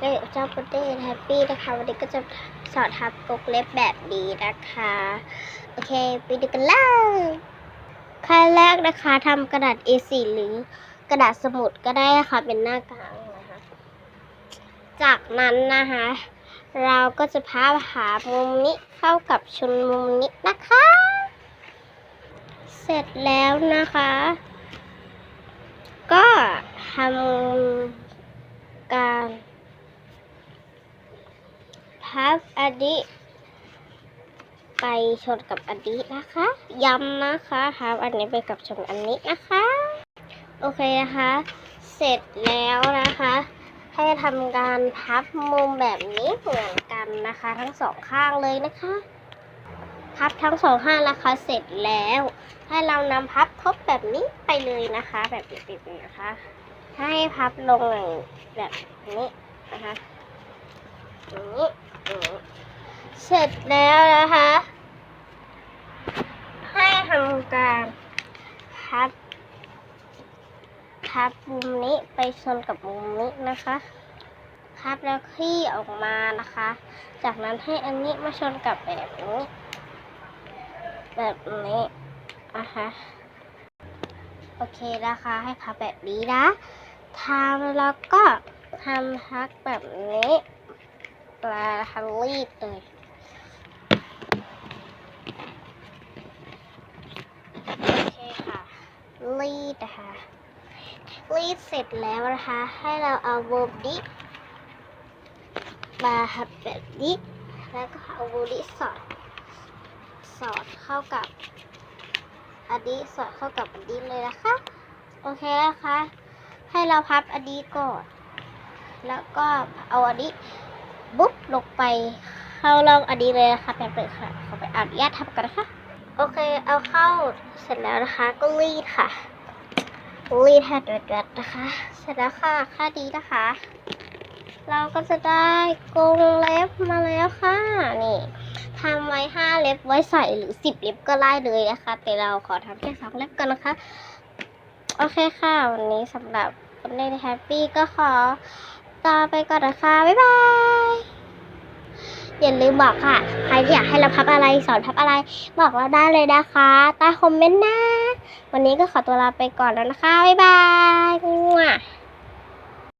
ก็อยู่กับเจ้าพุดดิ้แฮปปี้นะคะ วันนี้ก็จะสอนทำปกเล็บแบบนี้นะคะ โอเค ไปดูกันเลยขั้นแรกนะคะทำกระดาษ A4 หรือกระดาษสมุดก็ได้ค่ะเป็นหน้ากลางนะคะ จากนั้นนะคะ เราก็จะพาหามุมนี้เข้ากับชุนมุมนี้นะคะ เสร็จแล้วนะคะ ก็ทำการ พับอันนี้ ไปชนกับอันนี้นะคะย้ำนะคะพับอันนี้ไปกับชนอันนี้นะคะ โอเคนะคะ เสร็จแล้วนะคะให้ทำการพับมุมแบบนี้เหมือนกันนะคะ ทั้งสองข้างเลยนะคะ พับทั้งสองข้างนะคะเสร็จแล้ว ให้เรานำพับทบแบบนี้ไปเลยนะคะ แบบนี้ๆนะคะ ให้พับลงแบบนี้นะคะอย่างนี้ เสร็จแล้วนะคะ ให้ทำการพับพับมุมนี้ไปชนกับมุมนี้นะคะพับแล้วคลี่ออกมานะคะ จากนั้นให้อันนี้มาชนกับแบบนี้ แบบนี้นะคะโอเคนะคะ ให้พับแบบนี้นะทำแล้วก็ทำพักแบบนี้ปลาทำรีดเลยโอเคค่ะ รีดนะคะ รีดเสร็จแล้วนะคะ ให้เราเอาโบนี้มาทับแบบนี้ แล้วก็เอาโบนี้สอด สอดเข้ากับ อันนี้สอดเข้ากับอันนี้เลยนะคะ โอเคนะคะ ให้เราพับอันนี้ก่อน แล้วก็เอาอันนี้บุ๊บลงไป เข้าร่องอันนี้เลยนะคะแบบเลยค่ะ ขอไปอนุญาตทำกันนะคะ โอเคเอาเข้าเสร็จแล้วนะคะ ก็รีดค่ะ รีดให้เดือดๆนะคะ เสร็จแล้วค่ะค่าดีนะคะ เราก็จะได้กรงเล็บมาแล้วค่ะนี่ทำไว้ห้าเล็บไว้ใส่หรือสิบเล็บก็ได้เลยนะคะ แต่เราขอทำแค่สองเล็บกันนะคะ โอเคค่ะ วันนี้สำหรับคนเล่นแฮปปี้ก็ขอตาไปก่อนนะคะ บ๊ายบาย อย่าลืมบอกค่ะ ใครที่อยากให้เราพับอะไรสอนพับอะไร บอกเราได้เลยนะคะใต้คอมเมนต์นะ วันนี้ก็ขอตัวลาไปก่อนแล้วนะคะ บ๊ายบายงัว